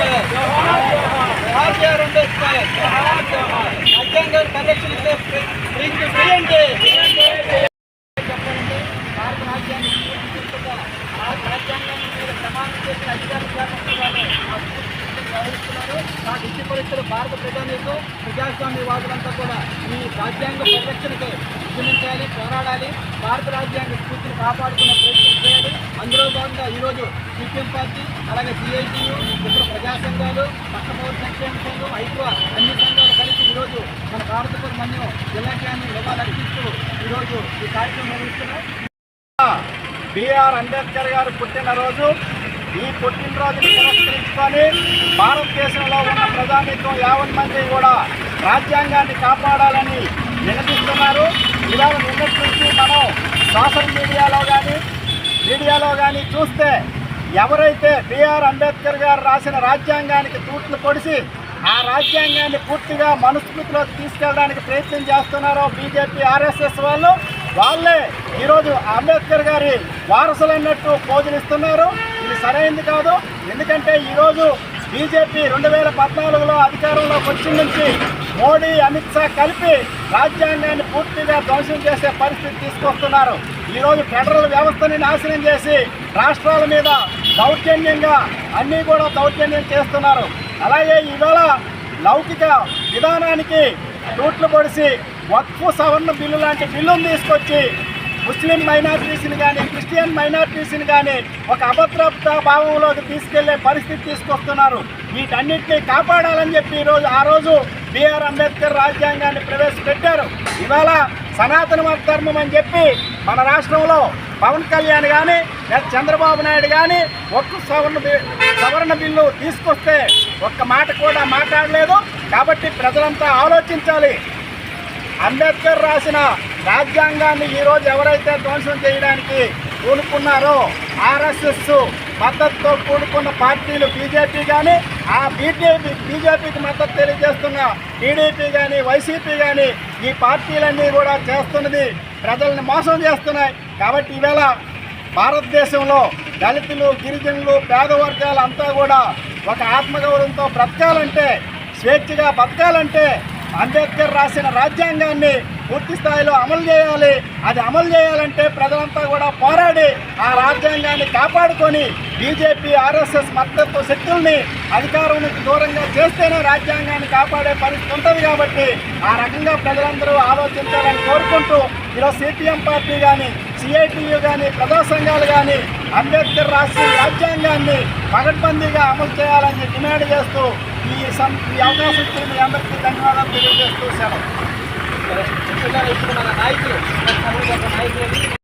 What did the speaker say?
అంబేద్కర్ జోహార్ BR Ambedkar రాజ్యాంగాన్ని పరిరక్షించే చేయండి చెప్పండి భారత రాజ్యాంగం పూర్తిగా భారత రాజ్యాంగాన్ని మీరు ప్రమాణం చేసిన అధికారులు వ్యవహరిస్తున్నారు ఆ భారత ప్రజానీకు ప్రజాస్వామ్యవాదులంతా కూడా ఈ రాజ్యాంగ పరిరక్షణకై ఉద్యమించాలి పోరాడాలి. భారత రాజ్యాంగ స్ఫూర్తిని కాపాడుకున్న ప్రయత్నం చేయాలి. అందులో భాగంగా ఈరోజు సిపిఎం పార్టీ అలాగే సిఐటియు ఇతర ప్రజా సంఘాలు పక్క పౌర సంక్షేమ సంఘం ఐక్వ అన్ని సంఘాలు కలిసి ఈరోజు మన భారతపురం మన్యం జిల్లాకాన్ని నివాళులర్పిస్తూ ఈరోజు ఈ కార్యక్రమం నిర్వహిస్తున్నాం. బిఆర్ అంబేద్కర్ గారు పుట్టినరోజు ఈ పుట్టినరోజుని పురస్కరించుకొని భారతదేశంలో ఉన్న ప్రజానీకం యావన్ మంది కూడా రాజ్యాంగాన్ని కాపాడాలని వినిపిస్తున్నారు ఇవాళ నిన్నటి నుంచి మనం సోషల్ మీడియాలో కానీ మీడియాలో కానీ చూస్తే ఎవరైతే బిఆర్ అంబేద్కర్ గారు రాసిన రాజ్యాంగానికి తూట్లు పొడిసి ఆ రాజ్యాంగాన్ని పూర్తిగా మనుస్మృతిలోకి తీసుకెళ్ళడానికి ప్రయత్నం చేస్తున్నారో బీజేపీ ఆర్ఎస్ఎస్ వాళ్ళు వాళ్ళే ఈరోజు అంబేద్కర్ గారి వారసులు అన్నట్టు సరైంది కాదు. ఎందుకంటే ఈరోజు బీజేపీ రెండు వేల పద్నాలుగులో అధికారంలోకి వచ్చిన నుంచి మోడీ అమిత్ షా కలిపి రాజ్యాంగాన్ని పూర్తిగా ధ్వంసం చేసే పరిస్థితి తీసుకొస్తున్నారు. ఈరోజు ఫెడరల్ వ్యవస్థని నాశనం చేసి రాష్ట్రాల మీద దౌర్జన్యంగా అన్నీ కూడా దౌర్జన్యం చేస్తున్నారు. అలాగే ఈవేళ లౌకిక విధానానికి తూట్లు పొడిసి వక్ఫ్ సవరణ బిల్లు లాంటి బిల్లును తీసుకొచ్చి ముస్లిం మైనార్టీస్ని కానీ క్రిస్టియన్ మైనార్టీస్ని కానీ ఒక అభద్రత భావంలోకి తీసుకెళ్ళే పరిస్థితి తీసుకొస్తున్నారు. వీటన్నిటినీ కాపాడాలని చెప్పి ఈరోజు ఆ రోజు బిఆర్ అంబేద్కర్ రాజ్యాంగాన్ని ప్రవేశపెట్టారు. ఇవాళ సనాతన ధర్మం అని చెప్పి మన రాష్ట్రంలో పవన్ కళ్యాణ్ కానీ లేదా చంద్రబాబు నాయుడు కానీ ఒక్క సవరణ సవరణ బిల్లు తీసుకొస్తే ఒక్క మాట కూడా మాట్లాడలేదు. కాబట్టి ప్రజలంతా ఆలోచించాలి. అంబేద్కర్ రాసిన రాజ్యాంగాన్ని ఈరోజు ఎవరైతే ధ్వంసం చేయడానికి కూనుకున్నారో ఆర్ఎస్ఎస్ మద్దతుతో కూడుకున్న పార్టీలు బీజేపీ కానీ ఆ బీజేపీ బీజేపీకి మద్దతు తెలియజేస్తున్న టీడీపీ కానీ వైసీపీ కానీ ఈ పార్టీలన్నీ కూడా చేస్తున్నది ప్రజల్ని మోసం చేస్తున్నాయి. కాబట్టి ఈవేళ భారతదేశంలో దళితులు గిరిజనులు పేదవర్గాలు అంతా కూడా ఒక ఆత్మగౌరవంతో బ్రతకాలంటే స్వేచ్ఛగా బతకాలంటే అంబేద్కర్ రాసిన రాజ్యాంగాన్ని పూర్తి స్థాయిలో అమలు చేయాలి. అది అమలు చేయాలంటే ప్రజలంతా కూడా పోరాడి ఆ రాజ్యాంగాన్ని కాపాడుకొని బీజేపీ ఆర్ఎస్ఎస్ మద్దతు శక్తుల్ని అధికారం నుంచి దూరంగా చేస్తేనే రాజ్యాంగాన్ని కాపాడే పరిస్థితి ఉంటుంది కాబట్టి ఆ రకంగా ప్రజలందరూ ఆలోచించాలని కోరుకుంటూ ఈరోజు సిపిఎం పార్టీ కానీ సిఐటియు కానీ ప్రజా సంఘాలు కానీ అంబేద్కర్ రాసిన రాజ్యాంగాన్ని పగడ్బందీగా అమలు చేయాలని డిమాండ్ చేస్తూ ఈ సం ఈ అవకాశం ఇచ్చిన మీ అందరికీ ధన్యవాదాలు తెలియజేస్తూ సెలవు. ఇప్పుడు మన నాయకులు నాయకులు